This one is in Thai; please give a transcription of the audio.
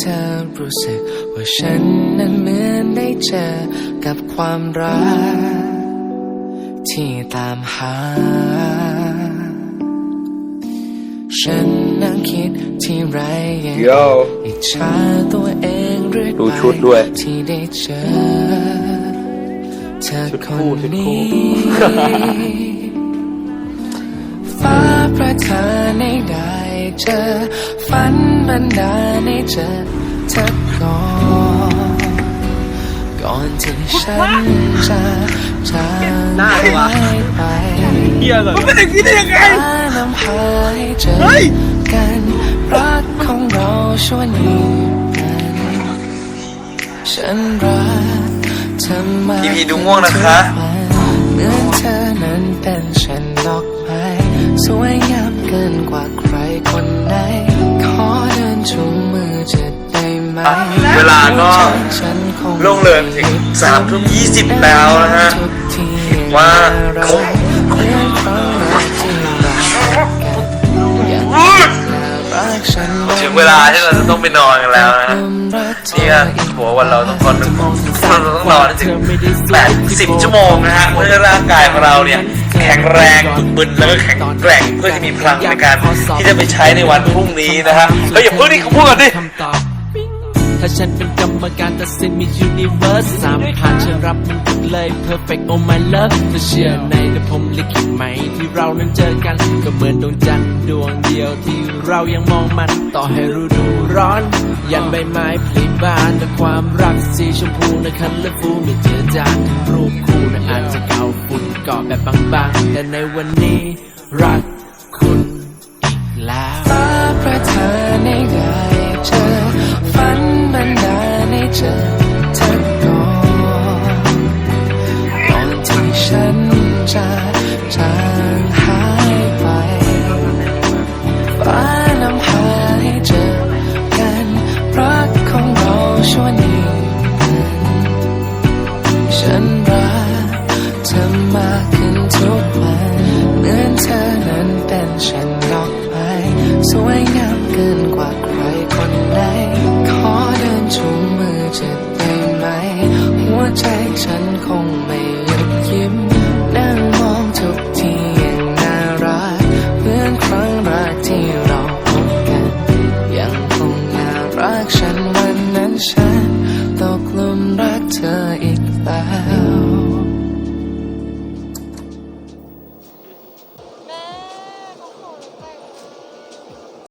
เธอรู้สึก ว่าฉันนั้นเหมือนได้เจอกับความรัก ที่ตามหา ฉันนั่งคิดที่ไรยังโยอิจฉาตัวเองเรื่อยดูไปชุดด้วย ที่ได้เจอ เธอชุดคคู่นชุดคู่ นี้ฟ้าประทานให้ได้ เจอ ฝันบันดาลให้เจอเธอก่อนก่อนที่ฉันจะจางหายไปเฮียเลยมันเป็นอย่างนี้ได้ยังไงหานำพาให้เจอเฮ้ยกันรักของเราชวนยืนกันฉันรักเธอมาพี่พีดูง่วงนะคะเหมือนเธอนั้นเป็นฉันดอกไม้สวยงามเกินกว่าใครคน เวลาก็ฉันคงล่วงเลยไปถึงสามทุ่มยี่สิบแล้วนะฮะว่าเราเหมือนคงถึงเวลาที่เราจะต้องไปนอนกันแล้วนะฮะนี่ก็หัววันเราต้องคนเราต้องนอนถึงแปดสิบชั่วโมงนะฮะเพื่อร่างกายของเราเนี่ยแข็งแรงบึกบึนแล้วก็แข็งแกร่งเพื่อจะมีพลังในการที่จะไปใช้ในวันพรุ่งนี้นะฮะเฮ้ยอย่าเพิ่งนี่เขาพูดกันดิ ถ้าฉันเป็นกรรมการตัดสินมี universe สามผ่านฉันรับมันหมดเลย perfect oh my love เธอเชื่อในแต่ผมลิขิตไหมที่เรานั้นเจอกัน ก็เหมือนดวงจันทร์ดวงเดียวที่เรายังมองมันต่อให้ฤดูร้อน ยันใบไม้ผลิบานแต่ความรักสีชมพูนะคันและฟูไม่เจอจางทั้งรูปคู่นะอาจจะเก่าฝุ่นเกาะแบบบางๆแต่ในวันนี้รัก เจอเธอก่อนก่อนที่ฉันจะจางหายไปฟ้าน้ำพาให้เจอกันรักของเราช่วนยืนกันฉันรักเธอมากขึ้นทุกวันเหมือนเธอนั้นเป็นฉันดอกไม้สวยงามเกินกว่าใครคนไหนขอเดินจูงมือ จะได้ไหม หัวใจฉันคงไม่หยุดยิ้ม นั่งมองทุกทีอย่างน่ารักเหมือนครั้งแรกที่เราพบกัน ยังคงน่ารักฉันวันนั้นฉันตกหลุมรักเธออีกแล้ว